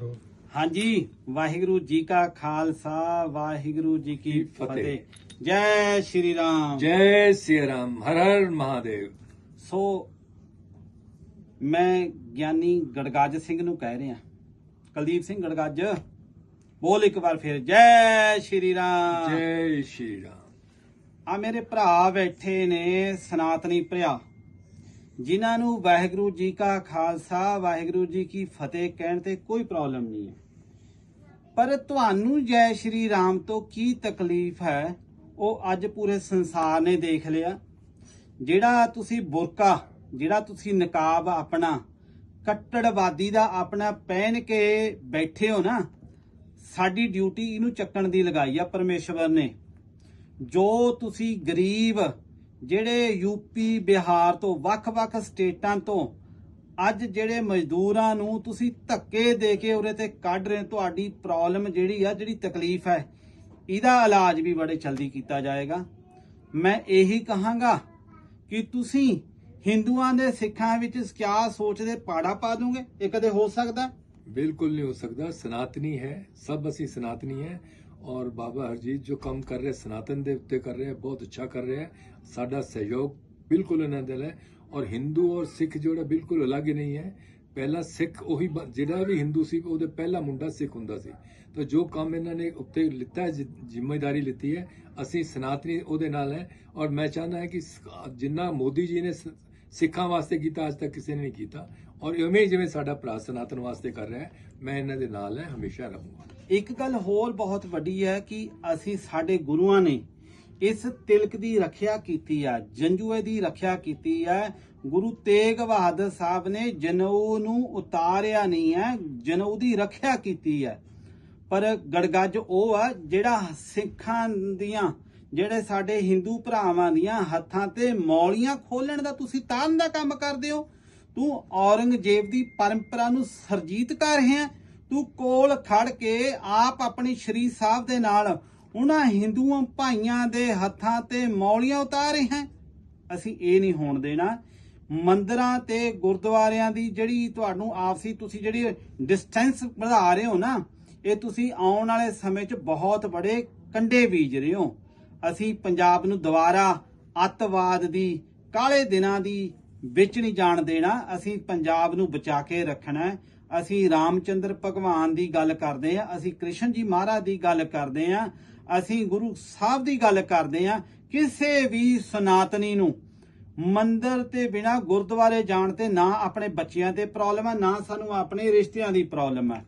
ਕਰੋ ਹਾਂਜੀ ਵਾਹਿਗੁਰੂ ਜੀ ਕਾ ਖਾਲਸਾ ਵਾਹਿਗੁਰੂ ਜੀ ਕੀ ਫਤਿਹ। ਜੈ ਸ਼੍ਰੀ ਰਾਮ। ਜੈ ਸਿਆ ਰਾਮ ਹਰ ਹਰ ਮਹਾਦੇਵ। ਸੋ ਮੈਂ ਗਿਆਨੀ ਗੜਗੱਜ ਸਿੰਘ ਨੂੰ ਕਹਿ ਰਿਹਾ। ਕੁਲਦੀਪ ਸਿੰਘ ਗੜਗੱਜ ਬੋਲ ਇੱਕ ਵਾਰ ਫਿਰ। ਜੈ ਸ਼੍ਰੀ ਰਾਮ। ਜੈ ਸ਼੍ਰੀ ਰਾਮ। ਆ ਮੇਰੇ ਭਰਾ ਬੈਠੇ ਨੇ ਸਨਾਤਨੀ ਭਰਾ। ਜਿਨ੍ਹਾਂ ਨੂੰ ਵਾਹਿਗੁਰੂ ਜੀ ਕਾ ਖਾਲਸਾ, ਵਾਹਿਗੁਰੂ ਜੀ ਕੀ ਫਤਿਹ ਕਹਿਣ ਤੇ ਕੋਈ ਪ੍ਰੋਬਲਮ ਨਹੀਂ ਹੈ। ਪਰ ਤੁਹਾਨੂੰ ਜੈ ਸ਼੍ਰੀ ਰਾਮ ਤੋਂ ਕੀ ਤਕਲੀਫ ਹੈ, ਉਹ ਅੱਜ ਪੂਰੇ ਸੰਸਾਰ ਨੇ ਦੇਖ ਲਿਆ। ਜਿਹੜਾ ਤੁਸੀਂ ਬੁਰਕਾ, ਜਿਹੜਾ ਤੁਸੀਂ ਨਕਾਬ ਆਪਣਾ, ਕੱਟੜਵਾਦੀ ਦਾ ਆਪਣਾ ਪਹਿਨ ਕੇ ਬੈਠੇ ਹੋ ਨਾ, ਸਾਡੀ ਡਿਊਟੀ ਇਹਨੂੰ ਚੱਕਣ ਦੀ ਲਗਾਈ ਆ ਪਰਮੇਸ਼ਵਰ ਨੇ। ਜੋ ਤੁਸੀਂ ਗਰੀਬ ਜਿਹੜੇ ਯੂਪੀ ਬਿਹਾਰ ਤੋਂ ਵੱਖ-ਵੱਖ ਸਟੇਟਾਂ ਤੋਂ ਅੱਜ ਜਿਹੜੇ ਮਜ਼ਦੂਰਾਂ ਨੂੰ ਤੁਸੀਂ ਧੱਕੇ ਦੇ ਕੇ ਉਰੇ ਤੇ ਕੱਢ ਰਹੇ ਹੋ, ਤੁਹਾਡੀ ਪ੍ਰੋਬਲਮ ਜਿਹੜੀ ਆ ਜਿਹੜੀ ਤਕਲੀਫ ਹੈ ਇਹਦਾ ਇਲਾਜ ਵੀ ਬੜੇ ਜਲਦੀ ਕੀਤਾ ਜਾਏਗਾ। ਮੈਂ ਇਹੀ ਕਹਾਂਗਾ ਕਿ ਤੁਸੀਂ ਹਿੰਦੂਆਂ ਦੇ ਸਿੱਖਾਂ ਵਿੱਚ ਕਿਆ ਸੋਚਦੇ ਪਾੜਾ ਪਾ ਦੋਗੇ? ਇਹ ਕਦੇ ਹੋ ਸਕਦਾ? ਬਿਲਕੁਲ ਨਹੀਂ ਹੋ ਸਕਦਾ। ਸਨਾਤਨੀ ਹੈ ਸਭ ਅਸੀਂ ਸਨਾਤਨੀ ਹੈ। ਔਰ ਬਾਬਾ ਹਰਜੀਤ ਜੋ ਕੰਮ ਕਰ ਰਿਹਾ ਸਨਾਤਨ ਦੇ ਉੱਤੇ ਕਰ ਰਿਹਾ ਬਹੁਤ ਅੱਛਾ ਕਰ ਰਿਹਾ ਸਾਡਾ ਸਹਿਯੋਗ ਬਿਲਕੁਲ ਇਹਨਾਂ ਦੇ ਹੈ ਔਰ ਹਿੰਦੂ ਔਰ ਸਿੱਖ ਜਿਹੜਾ ਬਿਲਕੁਲ ਅਲੱਗ ਹੀ ਨਹੀਂ ਹੈ। ਪਹਿਲਾ ਸਿੱਖ ਉਹੀ ਬ- ਜਿਹੜਾ ਵੀ ਹਿੰਦੂ ਸੀ ਉਹਦੇ ਪਹਿਲਾ ਮੁੰਡਾ ਸਿੱਖ ਹੁੰਦਾ ਸੀ। ਤਾਂ ਜੋ ਕੰਮ ਇਹਨਾਂ ਨੇ ਉੱਤੇ ਲਿੱਤਾ ਹੈ, ਜ਼ਿ- ਜ਼ਿੰਮੇਵਾਰੀ ਲਿੱਤੀ ਹੈ ਅਸੀਂ ਸਨਾਤਨੀ ਉਹਦੇ ਨਾਲ ਹੈ। ਔਰ ਮੈਂ ਚਾਹੁੰਦਾ ਹਾਂ ਕਿ ਜਿੰਨਾ ਮੋਦੀ ਜੀ ਨੇ ਸ- ਸਿੱਖਾਂ ਵਾਸਤੇ ਕੀਤਾ, ਅੱਜ ਤੱਕ ਕਿਸੇ ਨੇ ਨਹੀਂ ਕੀਤਾ। ਔਰ ਇਵੇਂ ਜਿਵੇਂ ਸਾਡਾ ਭਰਾ ਸਨਾਤਨ ਵਾਸਤੇ ਕਰ ਰਿਹਾ ਮੈਂ ਇਹਨਾਂ ਦੇ ਨਾਲ ਹੈ, ਹਮੇਸ਼ਾ ਰਹੂੰਗਾ। ਇੱਕ ਗੱਲ ਹੋਰ ਬਹੁਤ ਵੱਡੀ ਹੈ ਕਿ ਅਸੀਂ ਸਾਡੇ ਗੁਰੂਆਂ ਨੇ ਇਸ ਤਿਲਕ ਦੀ ਰੱਖਿਆ ਕੀਤੀ ਆ, ਜੰਜੂਏ ਦੀ ਰੱਖਿਆ ਕੀਤੀ ਹੈ ਗੁਰੂ ਤੇਗ ਬਹਾਦਰ ਸਾਹਿਬ ਨੇ ਜਨਊ ਨੂੰ ਉਤਾਰਿਆ ਨਹੀਂ ਹੈ, ਜਨਊ ਦੀ ਰੱਖਿਆ ਕੀਤੀ ਹੈ। ਪਰ ਗੜਗੱਜ ਉਹ ਆ ਜਿਹੜਾ ਸਿੱਖਾਂ ਦੀਆਂ ਜਿਹੜੇ ਸਾਡੇ ਹਿੰਦੂ ਭਰਾਵਾਂ ਦੀਆਂ ਹੱਥਾਂ ਤੇ ਮੌਲੀਆਂ ਖੋਲਣ ਦਾ ਤੁਸੀਂ ਤਾਰਨ ਦਾ ਕੰਮ ਕਰਦੇ ਹੋ, ਤੂੰ ਔਰੰਗਜ਼ੇਬ ਦੀ ਪਰੰਪਰਾ ਨੂੰ ਸਰਜੀਤ ਕਰ ਰਿਹਾ, ਤੂੰ ਕੋਲ ਖੜ ਕੇ ਆਪ ਆਪਣੀ ਸ਼੍ਰੀ ਸਾਹਿਬ ਦੇ ਨਾਲ ਉਹਨਾਂ ਹਿੰਦੂਆਂ ਭਾਈਆਂ ਦੇ ਹੱਥਾਂ ਤੇ ਮੌਲੀਆਂ ਉਤਾਰ ਰਿਹਾ। ਅਸੀਂ ਇਹ ਨਹੀਂ ਹੋਣ ਦੇਣਾ। ਮੰਦਰਾਂ ਤੇ ਗੁਰਦੁਆਰਿਆਂ ਦੀ ਜਿਹੜੀ ਤੁਹਾਨੂੰ ਆਪਸੀ ਤੁਸੀਂ ਜਿਹੜੀ ਡਿਸਟੈਂਸ ਵਧਾ ਰਹੇ ਹੋ ਨਾ, ਇਹ ਤੁਸੀਂ ਆਉਣ ਵਾਲੇ ਸਮੇਂ 'ਚ ਬਹੁਤ ਬੜੇ ਕੰਡੇ ਬੀਜ ਰਹੇ ਹੋ। ਅਸੀਂ ਪੰਜਾਬ ਨੂੰ ਦੁਬਾਰਾ ਅੱਤਵਾਦ ਦੀ, ਕਾਲੇ ਦਿਨਾਂ ਦੀ ਵਿੱਚ ਨਹੀਂ ਜਾਣ ਦੇਣਾ, ਅਸੀਂ ਪੰਜਾਬ ਨੂੰ ਬਚਾ ਕੇ ਰੱਖਣਾ ਹੈ। ਅਸੀਂ ਰਾਮਚੰਦਰ ਭਗਵਾਨ ਦੀ ਗੱਲ ਕਰਦੇ ਆ ਅਸੀਂ ਕ੍ਰਿਸ਼ਨ ਜੀ ਮਹਾਰਾਜ ਦੀ ਗੱਲ ਕਰਦੇ ਆ ਅਸੀਂ ਗੁਰੂ ਸਾਹਿਬ ਦੀ ਗੱਲ ਕਰਦੇ ਆ ਕਿਸੇ ਵੀ ਸਨਾਤਨੀ ਨੂੰ ਮੰਦਰ ਤੇ ਬਿਨਾ ਗੁਰਦੁਆਰੇ ਜਾਣ ਤੇ ਨਾ ਆਪਣੇ ਬੱਚਿਆਂ ਤੇ ਪ੍ਰੋਬਲਮ ਹੈ ਨਾ ਸਾਨੂੰ ਆਪਣੇ ਰਿਸ਼ਤਿਆਂ ਦੀ ਪ੍ਰੋਬਲਮ ਹੈ